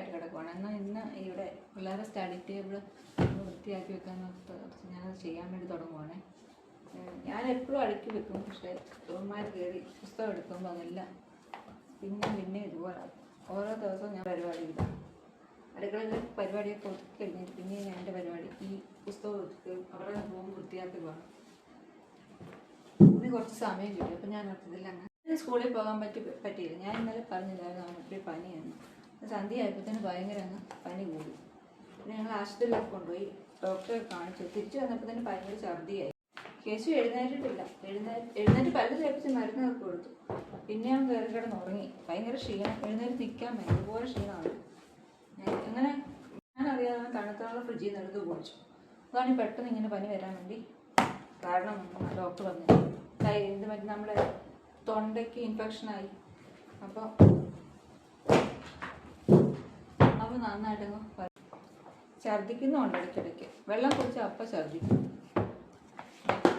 ഭയങ്കരമായിട്ട് കിടക്കുവാണ്. എന്നാൽ ഇന്ന് ഇവിടെ പിള്ളേരെ സ്റ്റഡി ടേബിൾ വൃത്തിയാക്കി വെക്കാൻ ഞാനത് ചെയ്യാൻ വേണ്ടി തുടങ്ങുവാണ്. ഞാൻ എപ്പോഴും അടുക്കി വെക്കും. പക്ഷേ ഇവന്മാർ കയറി പുസ്തകം എടുക്കുമ്പോൾ അതെല്ലാം പിന്നെ പിന്നെ ഇതുപോലെ ഓരോ ദിവസവും ഞാൻ പരിപാടി ഇതാണ് അടുക്കളയിൽ പരിപാടിയൊക്കെ ഒതുക്കി കഴിഞ്ഞിട്ട് പിന്നെ ഞാൻ എന്റെ പരിപാടി ഈ പുസ്തകം ഒതുക്കി അവരുടെ റൂം വൃത്തിയാക്കി ഇനി ഇന്ന് കുറച്ച് സമയം കിട്ടി. അപ്പം ഞാൻ ഓർത്തതില്ല അങ്ങനെ സ്കൂളിൽ പോകാൻ പറ്റി പറ്റിയില്ല. ഞാൻ ഇന്നലെ പറഞ്ഞില്ലായിരുന്നു അവനൊരു പനിയാണ് സന്ധ്യ ആയപ്പോഴത്തേന് ഭയങ്കര അങ്ങ് പനി കൂടി. പിന്നെ ഞങ്ങൾ ആശുപത്രിയിലൊക്കെ കൊണ്ടുപോയി ഡോക്ടറെ കാണിച്ചു. തിരിച്ചു വന്നപ്പോൾ തന്നെ ഭയങ്കര ഛർദിയായി. കേശു എഴുന്നേറ്റിട്ടില്ല. എഴുന്നേ എഴുന്നേറ്റ് പല്ല് തേപ്പിച്ച് മരുന്നൊക്കെ കൊടുത്തു. പിന്നെ ഞാൻ കയറി കിടന്ന് ഉറങ്ങി ഭയങ്കര ക്ഷീണം. എഴുന്നേറ്റ് നിൽക്കാൻ പറ്റും ഇതുപോലെ ക്ഷീണമാണ് അങ്ങനെ ഞാനറിയാതെ തണുത്തുള്ള ഫ്രിഡ്ജിൽ നിന്ന് എടുത്ത് കുടിച്ചു അതാണ് പെട്ടെന്ന് ഇങ്ങനെ പനി വരാൻ വേണ്ടി കാരണം ഡോക്ടർ പറഞ്ഞു എന്ത് മറ്റേ നമ്മുടെ തൊണ്ടയ്ക്ക് ഇൻഫെക്ഷനായി അപ്പോൾ അവ നന്നായിട്ടങ്ങ് ഛർദ്ദിക്കുന്നുണ്ട് ഇടയ്ക്കിടയ്ക്ക്. വെള്ളം കുറച്ച് അപ്പം ഛർദ്ദിക്കും.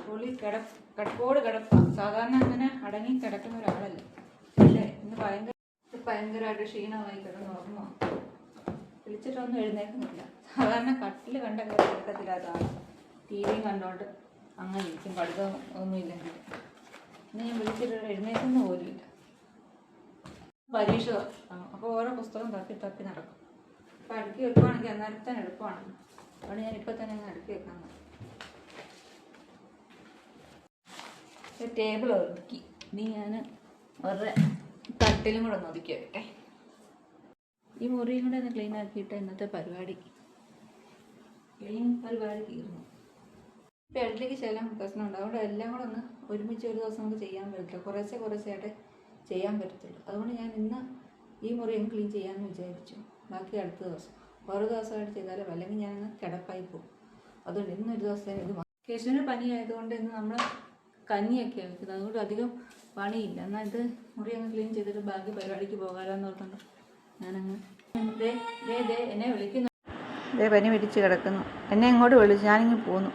പുള്ളി കിട കിടപ്പോട് കിടപ്പാണ് സാധാരണ അങ്ങനെ അടങ്ങി കിടക്കുന്ന ഒരാളല്ല. പക്ഷേ ഇന്ന് ഭയങ്കര ഭയങ്കരമായിട്ട് ക്ഷീണമായി കിടന്ന് ഉറങ്ങുമോ വിളിച്ചിട്ടൊന്നും എഴുന്നേക്കുന്നില്ല സാധാരണ കട്ടിൽ കണ്ട കിടക്കത്തില്ലാത്തതാണ് കിടക്കത്തില്ലാത്ത ടി വിയും കണ്ടോണ്ട് അങ്ങനെ ഇരിക്കും. പഠിത്തം ഒന്നുമില്ലെങ്കിൽ. ഇന്ന് ഞാൻ വിളിച്ചിട്ട് എഴുന്നേക്കുന്ന ഇല്ല പരീക്ഷ അപ്പോൾ ഓരോ പുസ്തകം തപ്പി തപ്പി നടക്കും. അപ്പോൾ അടുക്കി വെക്കുവാണെങ്കിൽ അന്നേരം തന്നെ എളുപ്പമാണ്. അതുകൊണ്ട് ഞാൻ ഇപ്പം തന്നെ അങ്ങ് അടുക്കി വെക്കാൻ ടേബിൾ ഒതുക്കി. ഇനി ഞാൻ അവരുടെ തട്ടിലും കൂടെ ഒന്ന് ഒതുക്കി വെക്കട്ടെ. ഈ മുറിയും കൂടെ ഒന്ന് ക്ലീൻ ആക്കിയിട്ട് ഇന്നത്തെ പരിപാടി. ക്ലീൻ പരിപാടി തീർന്നു. ഇപ്പം ഇടയ്ക്ക് ചില പ്രശ്നമുണ്ട്. അതുകൊണ്ട് എല്ലാം കൂടെ ഒന്ന് ഒരുമിച്ച് ഒരു ദിവസം നമുക്ക് ചെയ്യാൻ പറ്റില്ല കുറേശ്ശെ കുറേശ്ശെയായിട്ട് ചെയ്യാൻ പറ്റത്തുള്ളൂ അതുകൊണ്ട് ഞാൻ ഇന്ന് ഈ മുറി ക്ലീൻ ചെയ്യാമെന്ന് വിചാരിച്ചു. ബാക്കി അടുത്ത ദിവസം. ഓരോ ദിവസമായിട്ട് ചെയ്താലും അല്ലെങ്കിൽ ഞാൻ കിടപ്പായി പോകും. അതുകൊണ്ട് ഇന്നൊരു ദിവസം ഇത്. കേശുവിന് പനി ആയതുകൊണ്ട് ഇന്ന് നമ്മൾ കഞ്ഞിയൊക്കെയാണ് വെക്കുന്നത് അതുകൊണ്ട് അധികം പണിയില്ല. എന്നാൽ ഇത് മുറി അങ്ങ് ക്ലീൻ ചെയ്തിട്ട് ബാക്കി പരിപാടിക്ക് പോകാമല്ലോ എന്ന് ഓർത്തുകൊണ്ട് ഞാനങ്ങ് ദേ ദേ എന്നെ വിളിക്കുന്നു. ദേ പനി പിടിച്ച് കിടക്കുന്നു. എന്നെ ഇങ്ങോട്ട് വിളിച്ചു ഞാനിങ്ങ് പോന്നു.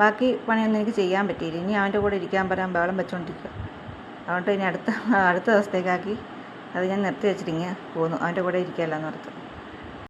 ബാക്കി പണിയൊന്നും എനിക്ക് ചെയ്യാൻ പറ്റിയില്ല. ഇനി അവന്റെ കൂടെ ഇരിക്കാൻ പറയാൻ ബഹളം വെച്ചോണ്ടിരിക്കുക അതുകൊണ്ട് ഇനി അടുത്ത അടുത്ത ദിവസത്തേക്കാക്കി അത് ഞാൻ നിർത്തി വെച്ചിട്ടിങ്ങനെ പോന്നു. അവന്റെ കൂടെ ഇരിക്കാമല്ലോ എന്ന് ഓർത്ത്.